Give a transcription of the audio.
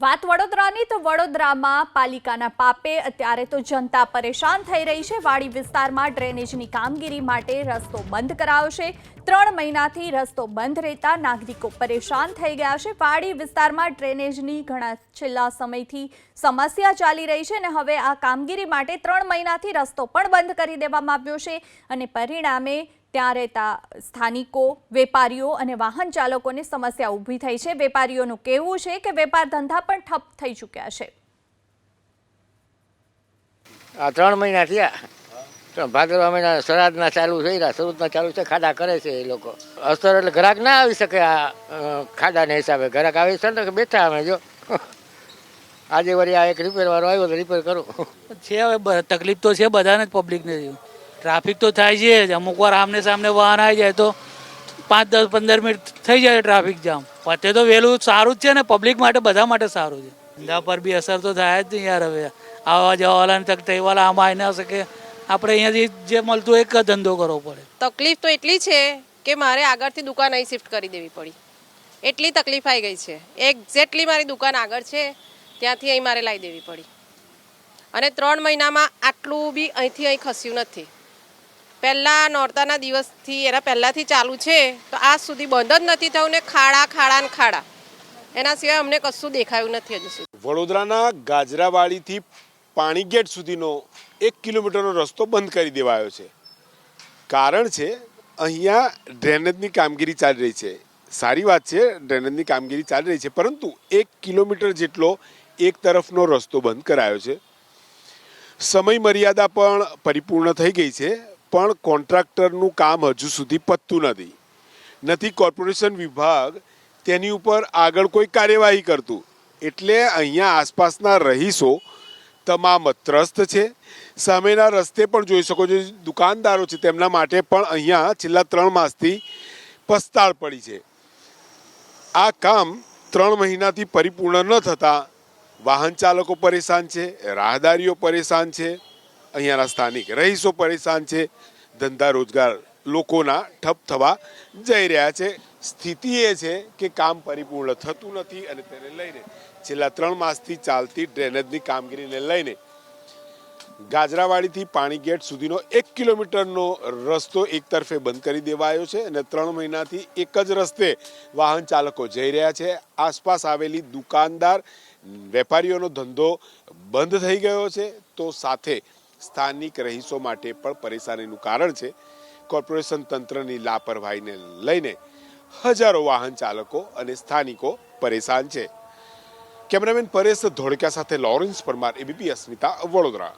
વાત વડોદરાની, તો વડોદરામાં પાલિકાના પાપે અત્યારે તો જનતા પરેશાન થઈ રહી છે. વાડી વિસ્તારમાં ડ્રેનેજની કામગીરી માટે રસ્તો બંધ કરાવશે ત્રણ મહિનાથી રસ્તો બંધ રહેતા નાગરિકો પરેશાન થઈ ગયા છે. વાડી વિસ્તારમાં ડ્રેનેજની ઘણા છેલ્લા સમયથી સમસ્યા ચાલી રહી છે અને હવે આ કામગીરી માટે ત્રણ મહિનાથી રસ્તો પણ બંધ કરી દેવામાં આવ્યો છે અને પરિણામે ત્યાં રહેતા સ્થાનિકો વેપારીઓ અને વાહન ચાલકોને સમસ્યા ઊભી થઈ છે. વેપારીઓનું કહેવું છે કે વેપાર ધંધા પણ ઠપ થઈ ચૂક્યા છે. આ ત્રણ મહિના થયા. તો ભાદરવા મહિના શ્રાદ્ધના ચાલુ થઈ રહ્યા શરૂતના ચાલુ છે ખાડા કરે છે એ લોકો. અસ્તર એટલે ગ્રાહક ના આવી શકે આ ખાડાને હિસાબે. ગ્રાહક આવી શકે ને કે બેઠા અમે જો. આજે વળી આ એક રિપેર વાળો આવ્યો તો રિપેર કરું. છે હવે તકલીફ તો છે બધાને જ પબ્લિકને ટ્રાફિક તો થાય છે જ. અમુક વાર આમને સામને વાહન આવી જાય તો પાંચ, દસ, પંદર મિનિટ થઈ જાય ટ્રાફિક જામ. પતે તો વહેલું સારું જ છે ને. પબ્લિક માટે, બધા માટે સારું છે. ધંધા પર બી અસર તો થાય જ નહીં યાર હવે. આવવા જવાવાળાને તક તહેવાલા આમાં આવી ના શકે. આપણે અહીંયાથી જે મળતું એક ધંધો કરવો પડે. તકલીફ તો એટલી છે કે મારે આગળથી દુકાન અહીં શિફ્ટ કરી દેવી પડી. એટલી તકલીફ આવી ગઈ છે. એક્ઝેક્ટલી મારી દુકાન આગળ છે. ત્યાંથી અહીં મારે લાવી દેવી પડી. અને ત્રણ મહિનામાં આટલું બી અહીંથી અહીં ખસ્યું નથી. પહેલાં નોરતાના દિવસથી, એના પહેલાંથી ચાલુ છે, તો આજ સુધી બંધ જ નથી થયું ને ખાડા ખાડા ને ખાડા. એના સિવાય અમને કશું દેખાયું નથી હજુ સુધી. વડોદરાના ગાજરાવાડીથી પાણીગેટ સુધીનો એક કિલોમીટરનો રસ્તો બંધ કરી દેવાયો છે. કારણ છે, અહીંયા ડ્રેનેજની કામગીરી ચાલી રહી છે. સારી વાત છે, ડ્રેનેજની કામગીરી ચાલી રહી છે, પરંતુ એક કિલોમીટર જેટલો એક તરફનો રસ્તો બંધ કરાયો છે. સમય મર્યાદા પણ પરિપૂર્ણ થઈ ગઈ છે. પણ કોન્ટ્રાક્ટરનું કામ હજુ સુધી પતતું નથી. નથી કોર્પોરેશન વિભાગ તેની ઉપર આગળ કોઈ કાર્યવાહી કરતું. એટલે અહીંયા આસપાસના રહીશો તમામ ત્રસ્ત છે. સામેના રસ્તે પણ જોઈ શકો છો, દુકાનદારો છે તેમના માટે પણ અહીંયા છેલ્લા ત્રણ માસથી પસ્તાળ પડી છે. આ કામ ત્રણ મહિનાથી પરિપૂર્ણ ન થતાં વાહન ચાલકો પરેશાન છે, રાહદારીઓ પરેશાન છે અહીંયાના સ્થાનિક. રહીશો પરેશાન છે. ધંધા રોજગાર લોકોના ઠપ થવા જઈ રહ્યા છે. સ્થિતિ એ છે કે કામ પરિપૂર્ણ થતું નથી અને તેને લઈને છેલ્લા ત્રણ માસથી ચાલતી ડ્રેનેજની કામગીરીને લઈને ગાજરાવાડીથી પાણીગેટ સુધીનો એક કિલોમીટરનો રસ્તો એક તરફે બંધ કરી દેવાયો છે અને ત્રણ મહિનાથી એક જ રસ્તે વાહન ચાલકો જઈ રહ્યા છે. આસપાસ આવેલી દુકાનદાર, વેપારીઓનો ધંધો બંધ થઈ ગયો છે. તો સાથે સ્થાનિક રહીશો માટે પણ પરેશાનીનું કારણ છે. કોર્પોરેશન તંત્રની લાપરવાહીને લઈને હજારો વાહન ચાલકો અને સ્થાનિકો પરેશાન છે. કેમેરામેન પરેશ ધોળકા સાથે લોરેન્સ પરમાર એબીપી અસ્મિતા વડોદરા.